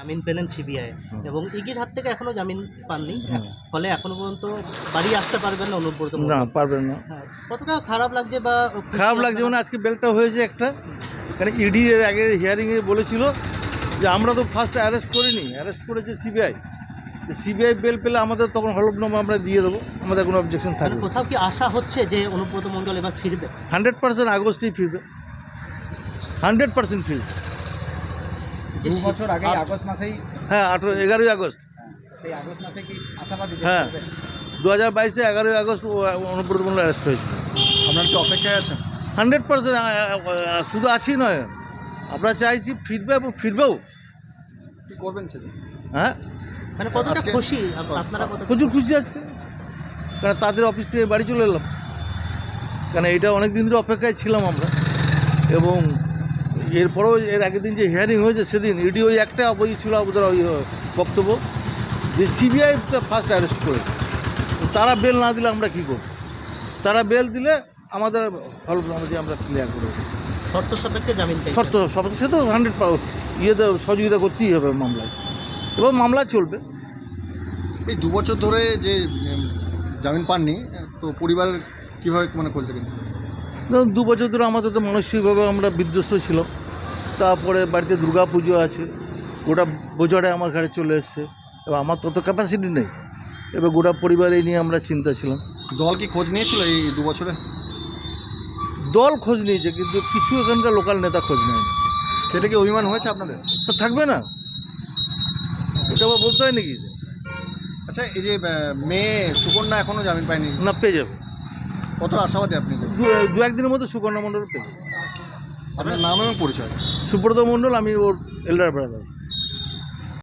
জামিন পেলেন সিবিআই এবং ইগির হাত থেকে এখনও জামিন পাননি। ফলে এখনও পর্যন্ত বাড়ি আসতে পারবেন না অনুব্রত না পারবেন না। হ্যাঁ, কতটা খারাপ লাগছে বা খারাপ লাগছে মানে আজকে বেলটা হয়েছে একটা। কারণ ইডি এর আগে হিয়ারিংয়ে বলেছিল যে আমরা তো ফার্স্ট অ্যারেস্ট করিনি অ্যারেস্ট করেছে সিবিআই। সিবিআই বেল পেলে আমাদের তখন হলফনামা আমরা দিয়ে দেবো আমাদের কোনো অবজেকশন মানে থাকবে কোথাও কি আশা হচ্ছে যে অনুব্রত মণ্ডল এবার ফিরবে? হান্ড্রেড পার্সেন্ট আগস্টেই ফিরবে। হান্ড্রেড পার্সেন্ট ফিরবে। দু বছর আগে আগস্ট মাসেই হ্যাঁ আঠেরো এগারোই আগস্ট। সেই আগস্ট মাসে কি আশাবাদী হ্যাঁ। দু হাজার বাইশে এগারোই আগস্ট অনুব্রত মন্ডল অ্যারেস্ট হয়েছিল আপনার কি অপেক্ষায় আছেন? হান্ড্রেড পার্সেন্ট শুধু আছি নয় আমরা চাইছি ফিরবে এবং ফিরবেও। কি করবেন সেদিন হ্যাঁ? মানে কতটা খুশি? আপনারা কত প্রচুর খুশি? আজকে। কারণ তাদের অফিস থেকে বাড়ি চলে এলাম। কারণ এটা অনেক দিন ধরে অপেক্ষায় ছিলাম আমরা। এবং এরপরেও এর আগের দিন যে হিয়ারিং হয়েছে সেদিন ইডি ওই একটা বই ছিল ওদের ওই বক্তব্য যে সিবিআই ফার্স্ট অ্যারেস্ট করে তারা বেল না দিলে আমরা কী করব? তারা বেল দিলে আমাদের হলফনামা যে আমরা ক্লিয়ার করে দেবো। শর্ত সাপেক্ষে জামিন শর্ত সব সে তো হান্ড্রেড ইয়েতে সহযোগিতা করতেই হবে মামলায়। এবং মামলা চলবে। এই দু বছর ধরে যে জামিন পাননি তো পরিবারের কীভাবে মানে করতে গেছে ধরুন দু বছর ধরে আমাদের তো মানসিকভাবে আমরা বিধ্বস্ত ছিলাম। তারপরে বাড়িতে দুর্গা পুজো আছে গোটা বোঝাটা আমার ঘরে চলে এসছে। এবার আমার তত ক্যাপাসিটি নেই। এবার গোটা পরিবার এই নিয়ে আমরা চিন্তা ছিলাম। দল কি খোঁজ নিয়েছিল এই দু বছরে? দল খোঁজ নিয়েছে কিন্তু কিছু এখানকার লোকাল নেতা খোঁজ নেয়নি। সেটা কি অভিমান হয়েছে আপনাদের? তো থাকবে না। এটা বলতে হয় নাকি? আচ্ছা এই যে মেয়ে সুকন্যা এখনও জামিন পায়নি। না পেয়ে যাবে। কত আশাবাদী আপনি দু একদিনের মধ্যে সুকর্ণা মণ্ডল পেয়ে আপনার নাম এবং পরিচয়? সুব্রত মণ্ডল আমি ওর এল্ডার ব্রাদার